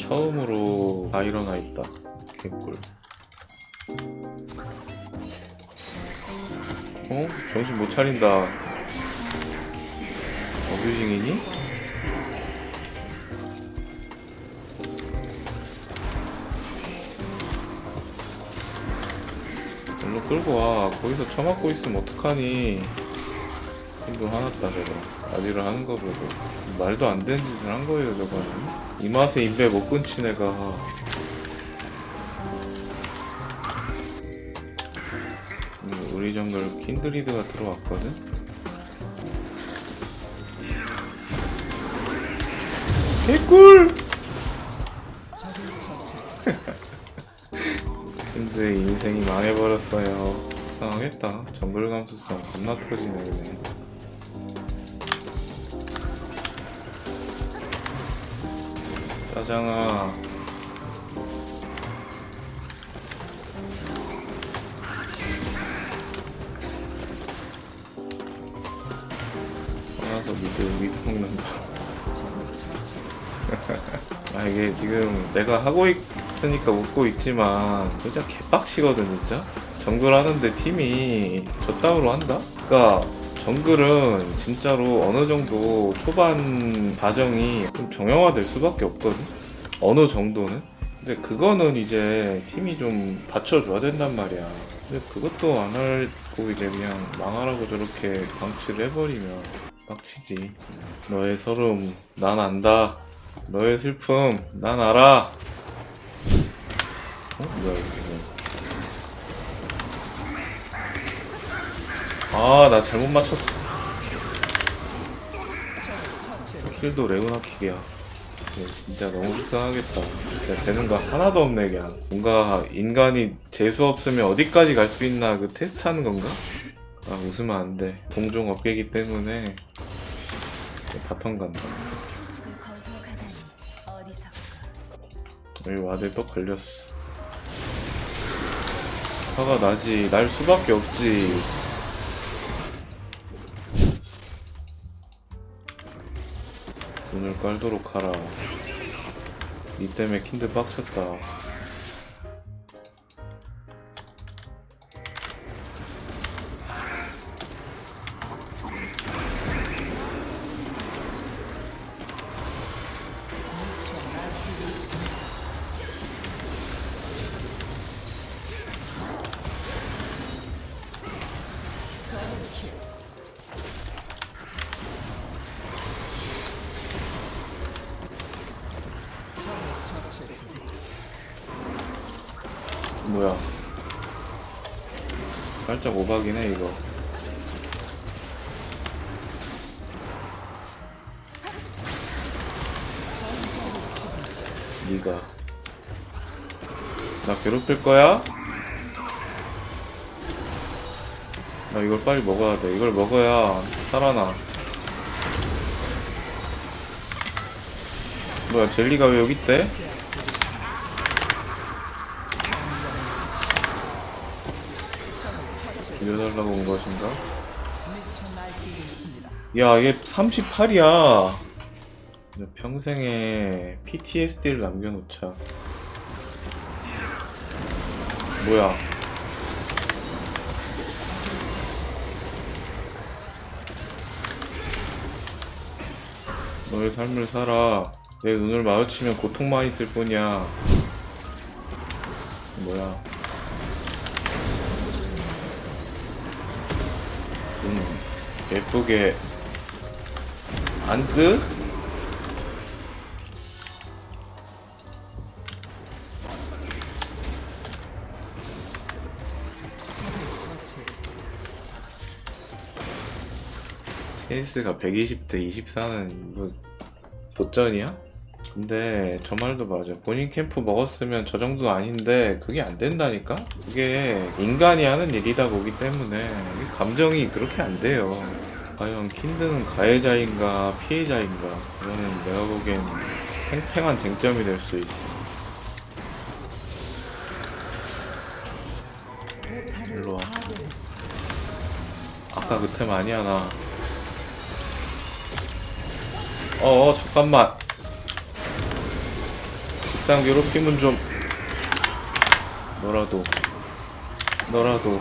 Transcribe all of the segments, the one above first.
처음으로 다 일어나 있다. 개꿀. 어? 정신 못 차린다. 어뷰징이니? 일로 끌고 와. 거기서 처맞고 있으면 어떡하니. 힘도 화났다 저거. 아지를 하는 거 보고. 말도 안 되는 짓을 한 거예요 저거는. 이 맛에 인베 못 끊친 애가. 음, 우리 정글 킨드리드가 들어왔거든? 개꿀! 근데 인생이 망해버렸어요. 속상하겠다. 정글 감수성 겁나 터지네, 그냥. 짜장아. 화나서 미드, 미드 먹는다. 아, 이게 지금 내가 하고 있으니까 웃고 있지만, 진짜 개빡치거든, 진짜. 정글 하는데 팀이 저 따위로 한다? 그니까, 정글은 진짜로 어느 정도 초반 과정이 좀 정형화될 수밖에 없거든? 어느 정도는? 근데 그거는 이제 팀이 좀 받쳐줘야 된단 말이야. 근데 그것도 안 하고 이제 그냥 망하라고 저렇게 방치를 해버리면 빡치지. 너의 서름, 난 안다. 너의 슬픔, 난 알아. 어? 뭐야, 이거. 아, 나 잘못 맞췄어. 킬도 레오나 킬이야. 네, 진짜 너무 속상하겠다. 진짜 되는 거 하나도 없네, 그냥. 뭔가 인간이 재수 없으면 어디까지 갈 수 있나 그 테스트 하는 건가? 아, 웃으면 안 돼. 공종 업계기 때문에 바텀 간다. 여기 와드 또 걸렸어. 화가 나지. 날 수밖에 없지. 눈을 깔도록 하라. 니 때문에 킨드 빡쳤다. 뭐야? 살짝 오박이네 이거. 네가 나 괴롭힐 거야? 나 이걸 빨리 먹어야 돼. 이걸 먹어야 살아나. 뭐야 젤리가 왜 여기 있대? 빌려달라고 온 것인가? 야, 얘 38이야. 평생에 PTSD를 남겨놓자. 뭐야? 너의 삶을 살아. 내 눈을 마주치면 고통만 있을 뿐이야. 뭐야? 음, 예쁘게 안 뜨? CS가 120대 24는 뭐 도전이야? 근데 저 말도 맞아. 본인 캠프 먹었으면 저 정도 아닌데 그게 안 된다니까? 그게 인간이 하는 일이다 보기 때문에 감정이 그렇게 안 돼요. 과연 킨드는 가해자인가 피해자인가? 이거는 내가 보기엔 팽팽한 쟁점이 될 수 있어. 일로 와. 아까 그 템 아니야 나. 어어 잠깐만. 일단 괴롭힘은 좀 너라도. 너라도.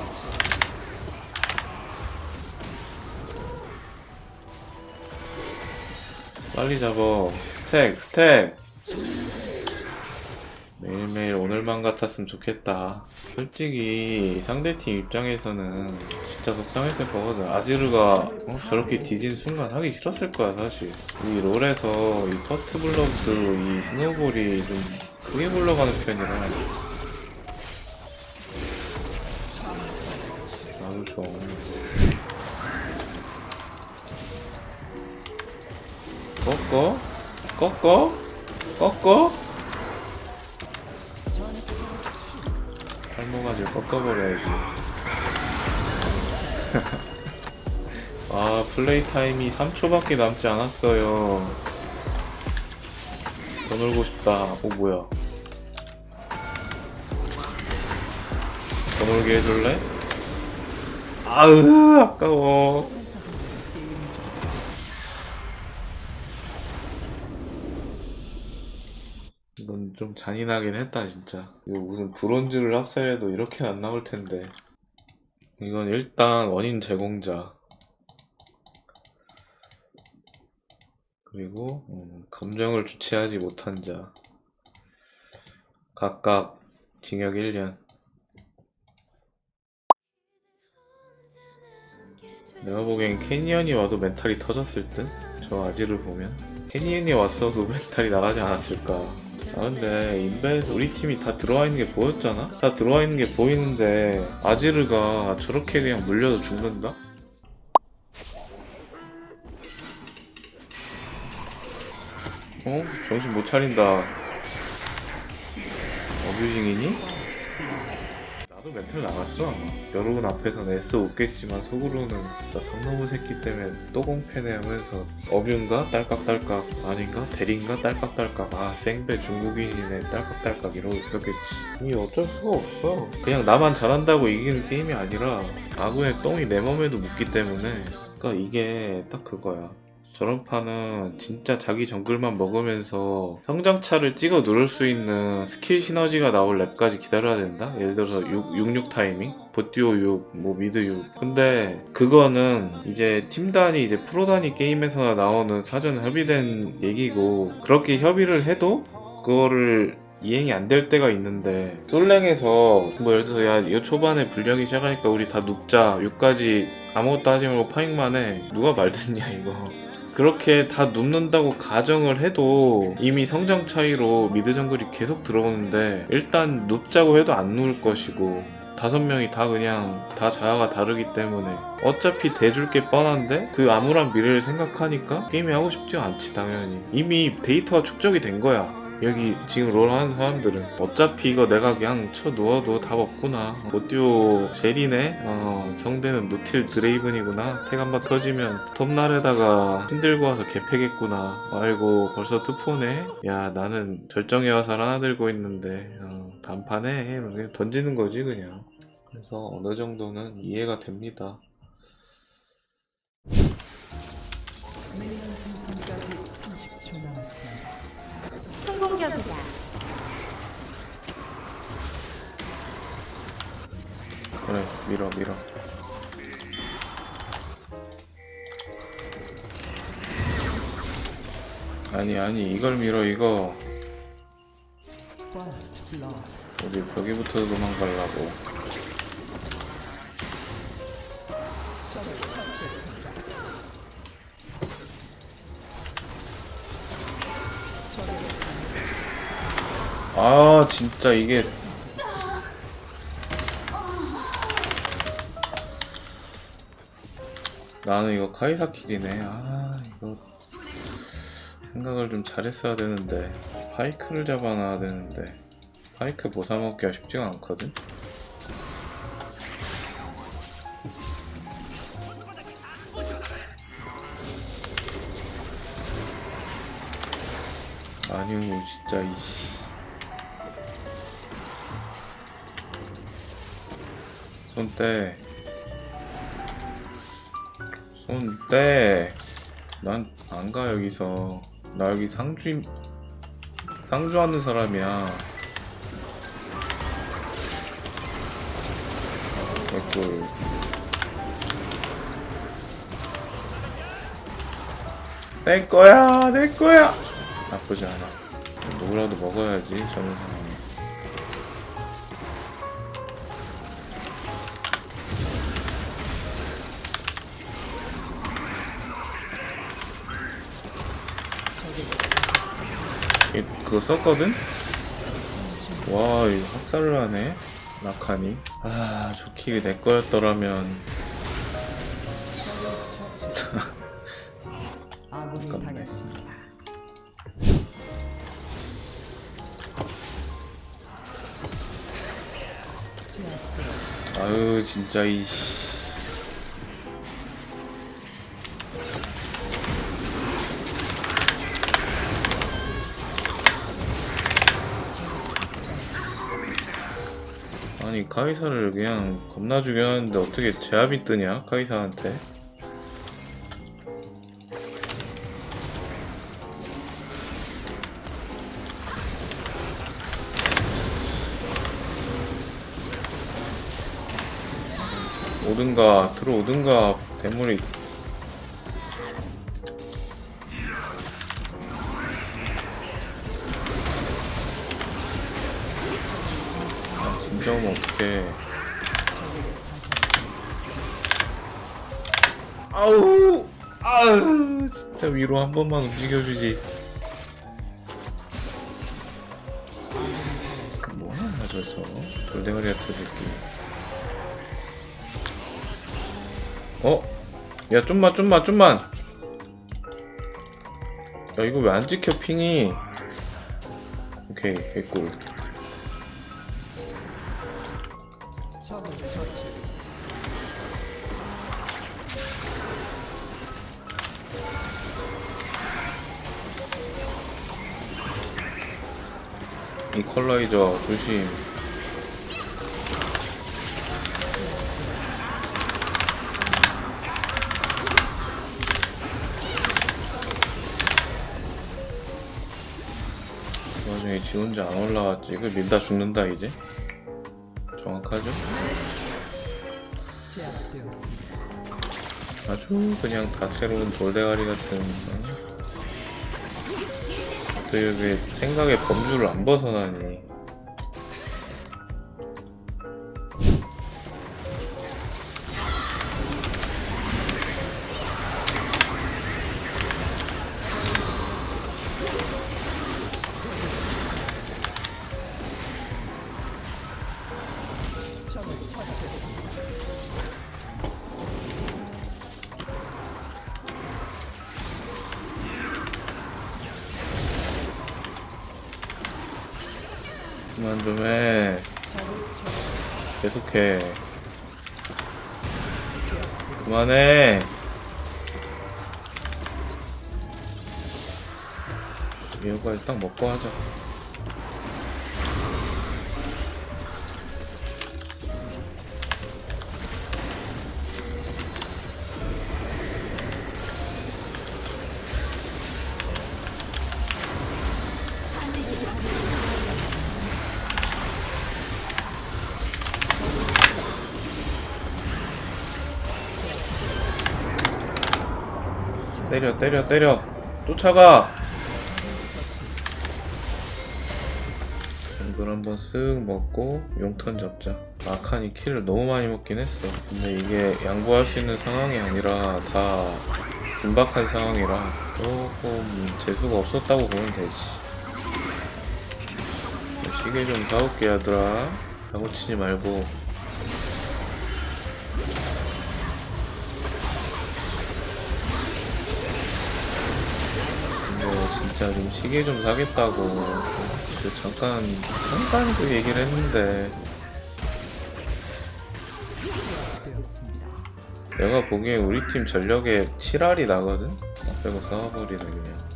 빨리 잡어. 스택 스택 매일매일 오늘만 같았으면 좋겠다 솔직히 상대팀 입장에서는 진짜 속상했을 거거든 아지르가 어? 저렇게 뒤진 순간 하기 싫었을 거야 사실 이 롤에서 이 퍼스트 블러드 이 스노볼이 좀 크게 굴러가는 편이라 나도 좀 꺾어? 꺾어? 꺾어? 팔모가지를 꺾어버려야지. 아 플레이 타임이 3초밖에 남지 않았어요. 더 놀고 싶다. 오 뭐야? 더 놀게 해줄래? 아으 아까워 좀 잔인하긴 했다 진짜. 이거 무슨 브론즈를 학살해도 이렇게는 안 나올 텐데. 이건 일단 원인 제공자. 그리고 음, 감정을 주체하지 못한 자. 각각 징역 1년. 내가 보기엔 캐니언이 와도 멘탈이 터졌을 듯? 저 아지를 보면. 캐니언이 왔어도 멘탈이 나가지 않았을까 아 근데 인베에서 우리 팀이 다 들어와 있는 게 보였잖아? 다 들어와 있는 게 보이는데 아지르가 저렇게 그냥 물려서 죽는다? 어? 정신 못 차린다 어뷰징이니? 나도 멘탈 나갔어 아마 여러분 앞에서는 애써 웃겠지만 속으로는 나 성놈의 새끼 때문에 또 공패네 하면서 어뷰인가? 딸깍딸깍 아닌가? 대리인가? 딸깍딸깍 아 생배 중국인이네 딸깍딸깍 이러고 있었겠지 이 어쩔 수가 없어 그냥 나만 잘한다고 이기는 게임이 아니라 아군의 똥이 내 몸에도 묻기 때문에 그러니까 이게 딱 그거야 저런 판은 진짜 자기 정글만 먹으면서 성장차를 찍어 누를 수 있는 스킬 시너지가 나올 랩까지 기다려야 된다? 예를 들어서 6, 66 타이밍? 보띠오 6, 뭐 미드 6. 근데 그거는 이제 팀 단위, 이제 프로 단위 게임에서 나오는 사전 협의된 얘기고 그렇게 협의를 해도 그거를 이행이 안 될 때가 있는데 솔랭에서 뭐 예를 들어서 야 이거 초반에 불량이 시작하니까 우리 다 눕자 6까지 아무것도 하지 말고 파잉만 해 누가 말 듣냐 이거 그렇게 다 눕는다고 가정을 해도 이미 성장 차이로 미드 정글이 계속 들어오는데 일단 눕자고 해도 안 누울 것이고 다섯 명이 다 그냥 다 자아가 다르기 때문에 어차피 대줄 게 뻔한데 그 암울한 미래를 생각하니까 게임이 하고 싶지가 않지 당연히. 이미 데이터가 축적이 된 거야 여기 지금 롤 하는 사람들은 어차피 이거 내가 그냥 쳐 누워도 답 없구나. 모띠오 젤이네? 어 성대는 노틸 드레이븐이구나. 스택 한번 터지면 톱날에다가 힘들고 와서 개패겠구나. 아이고 벌써 투포네? 야 나는 절정의 화살 하나 들고 있는데 어, 단판에 그냥 던지는 거지 그냥. 그래서 어느 정도는 이해가 됩니다 그래 밀어 밀어 아니 아니 이걸 밀어 이거. 어디 벽에부터 도망가려고 아 진짜 이게 나는 이거 카이사킬이네. 아 이거 생각을 좀 잘했어야 되는데. 파이크를 잡아놔야 되는데. 파이크 못 사먹기가 쉽지가 않거든? 아니요 진짜 이씨. 손 떼. 손 떼. 난안 가 여기서. 나 여기 상주임 상주하는 사람이야. 개꿀. 내 거야, 내 거야. 나쁘지 않아. 누구라도 먹어야지 저런 그거 썼거든? 와, 이 학살을 하네. 라칸이. 아, 저 킬이 내 거였더라면. 아군이. 아유, 진짜 이. 아니 카이사를 그냥 겁나 죽였는데 어떻게 제압이 뜨냐 카이사한테? 오든가 들어오든가 대물이 오면 어떡해 아우! 아우 진짜 위로 한 번만 움직여주지. 뭐하나 저서? 돌대가리 같은 새끼. 어? 야 좀만 좀만 좀만! 야 이거 왜 안 찍혀 핑이? 오케이 개꿀 이 컬러이저 조심. 그 와중에 지 혼자 안 올라왔지. 이거 밀다 죽는다 이제? 정확하죠? 아주 그냥 다채로운 돌대가리 같은 어? 어떻게 생각의 범주를 안 벗어나니 그만 적을 처치. 계속해. 그만해. 이거 일단 먹고 하자 때려 때려 때려. 쫓아가. 정글 한번 쓱 먹고 용턴 잡자. 아칸이 킬을 너무 많이 먹긴 했어. 근데 이게 양보할 수 있는 상황이 아니라 다 긴박한 상황이라 조금 재수가 없었다고 보면 되지. 시계 좀 사올게 얘들아. 사고 치지 말고 진짜 좀 시계 좀 사겠다고 그 잠깐 잠깐 그 얘기를 했는데. 내가 보기에 우리 팀 전력에 7알이 나거든? 나 빼고 싸워버리네 그냥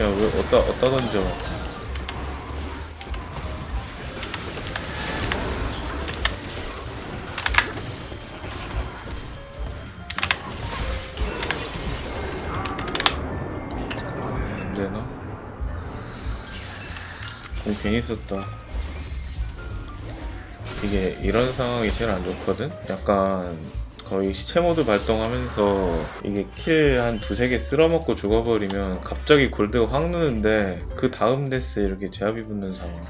야왜 어디다 어디다 던져 썼다. 이게 이런 상황이 제일 안 좋거든? 약간 거의 시체 모드 발동하면서 이게 킬 한 두세 개 쓸어먹고 죽어버리면 갑자기 골드가 확 느는데 그 다음 데스에 이렇게 제압이 붙는 상황.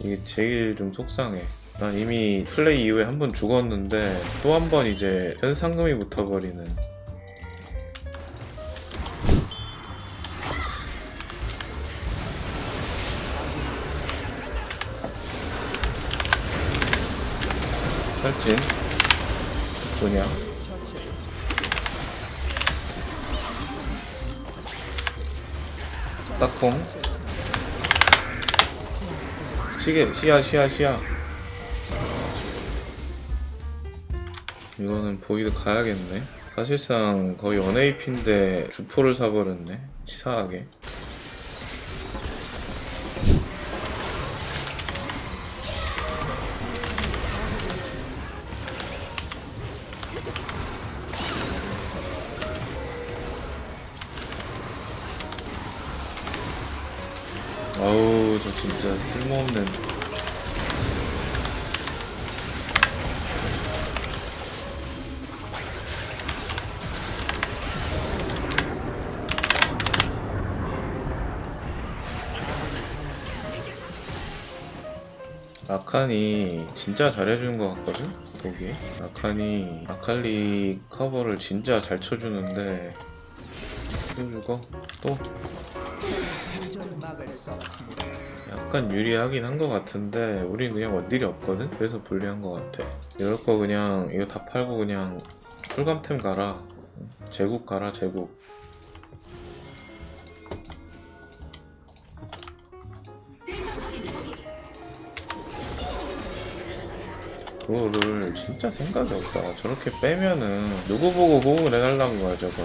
이게 제일 좀 속상해. 난 이미 플레이 이후에 한 번 죽었는데 또 한 번 이제 현상금이 붙어버리는 살찐 뭐냐? 딱콩. 시계 시야 시야 시야. 이거는 보이드 가야겠네. 사실상 거의 원AP인데 주포를 사버렸네. 치사하게 진짜 잘해주는 것 같거든? 보기 아칸이 아칼리 커버를 진짜 잘 쳐주는데 또 죽어? 또? 약간 유리하긴 한 것 같은데 우린 그냥 원딜이 없거든? 그래서 불리한 것 같아 이럴 거 그냥 이거 다 팔고 그냥 풀감템 가라 제국 가라 제국 그거를 진짜 생각이 없다 저렇게 빼면은 누구 보고 호응을 해달라는 거야 저걸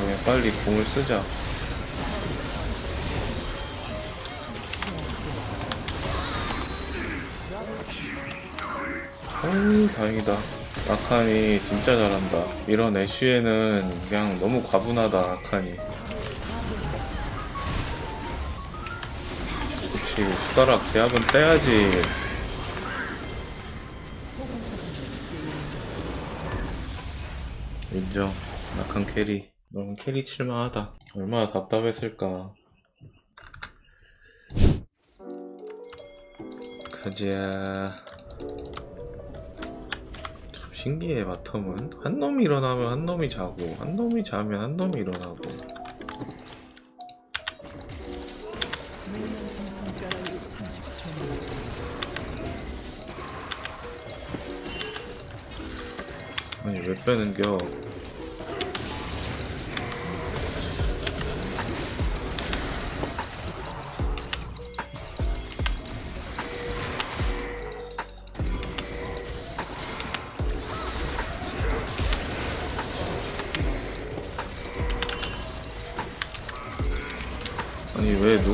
그냥 빨리 공을 쓰자. 어우 다행이다. 아칸이 진짜 잘한다. 이런 애쉬에는 그냥 너무 과분하다 아칸이. 그치 숟가락 제압은 떼야지. 인정. 아칸 캐리. 너무 캐리 칠만하다. 얼마나 답답했을까. 가자. 참 신기해 바텀은 한 놈이 일어나면 한 놈이 자고 한 놈이 자면 한 놈이 일어나고 내년 생산까지 30초 남았습니다. 아니 왜 빼는겨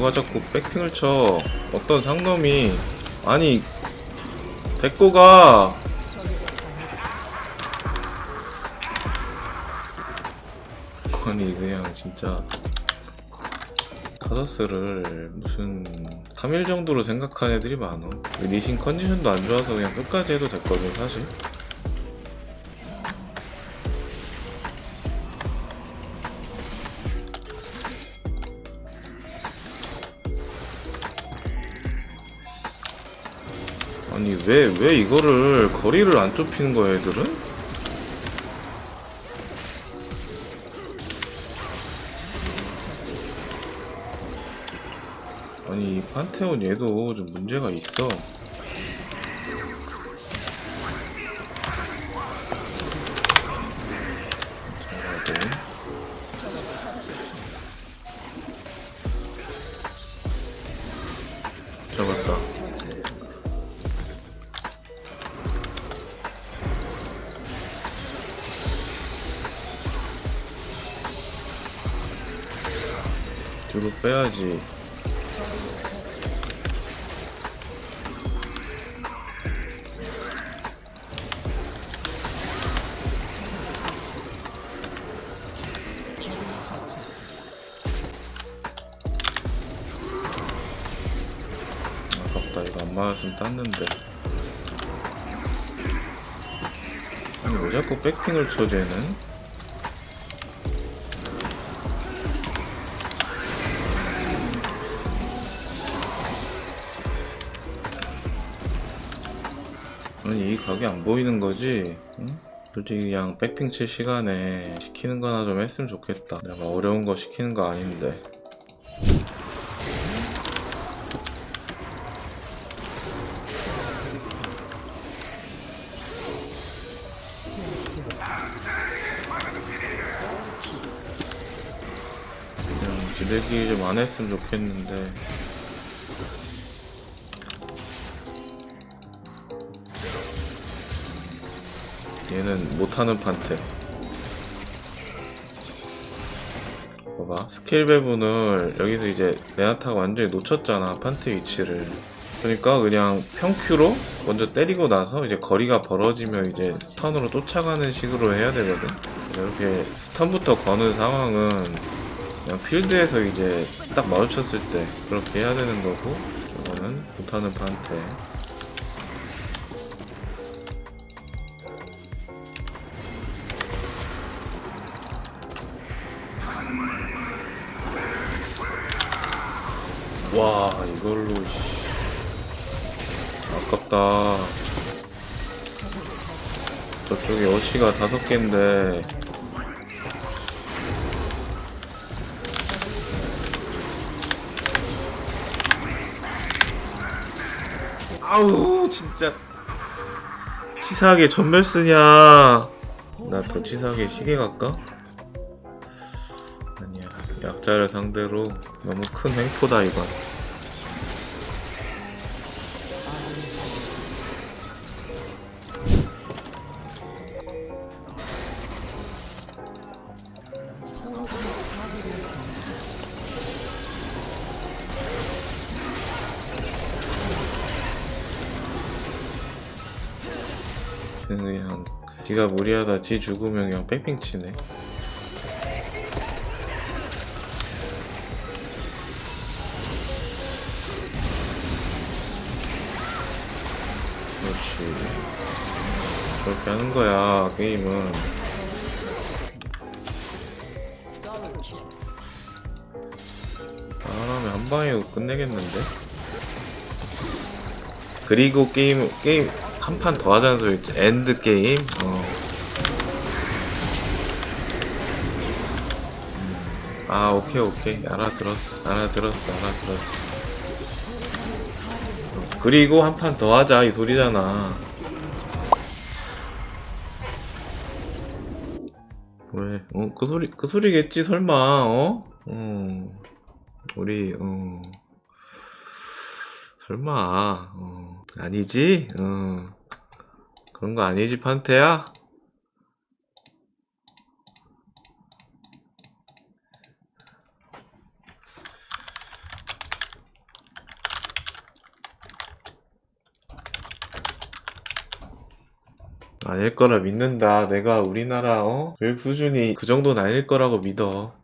누가 자꾸 백핑을 쳐. 어떤 상놈이. 아니 데리고 가 아니 그냥 진짜 카더스를 무슨 3일 정도로 생각한 애들이 많어 니신 컨디션도 안 좋아서 그냥 끝까지 해도 됐거든 사실 왜 왜 이거를 거리를 안 좁히는 거야 애들은? 아니 이 판테온 얘도 좀 문제가 있어. 빼야지. 아깝다. 이거 안 맞았으면 땄는데. 아니 왜 자꾸 백팅을 쳐재는? 아니 이 각이 안 보이는 거지? 응? 솔직히 그냥 백핑 칠 시간에 시키는 거나 좀 했으면 좋겠다 내가 어려운 거 시키는 거 아닌데 그냥 지들끼리 좀안 했으면 좋겠는데 얘는 못하는 판테. 봐봐. 스킬 배분을 여기서 이제 레나타가 완전히 놓쳤잖아 판테 위치를. 그러니까 그냥 평큐로 먼저 때리고 나서 이제 거리가 벌어지면 이제 스턴으로 쫓아가는 식으로 해야 되거든. 이렇게 스턴부터 거는 상황은 그냥 필드에서 이제 딱 마주쳤을 때 그렇게 해야 되는 거고 이거는 못하는 판테 와 이걸로 씨. 아깝다 저쪽에 어시가 다섯 개인데 아우 진짜 치사하게 전멸 쓰냐 나 더 치사하게 시계 갈까? 약자를 상대로 너무 큰 횡포다 이건. 그냥 지가 무리하다 지 죽으면 그냥 뺑뺑 치네 그렇지. 그렇게 하는 거야 게임은. 잘하면 한 방에 끝내겠는데? 그리고 게임 게임 한 판 더 하자는 소리 있지? 엔드 게임? 어. 음. 아 오케이 오케이. 알아들었어 알아들었어 알아들었어 어, 그리고 한 판 더 하자 이 소리잖아 왜? 어? 그 소리 그 소리겠지 설마 어? 어 우리 어 설마 어 아니지? 어 그런 거 아니지 판테야? 아닐 거라 믿는다. 내가 우리나라 어? 교육 수준이 그 정도는 아닐 거라고 믿어.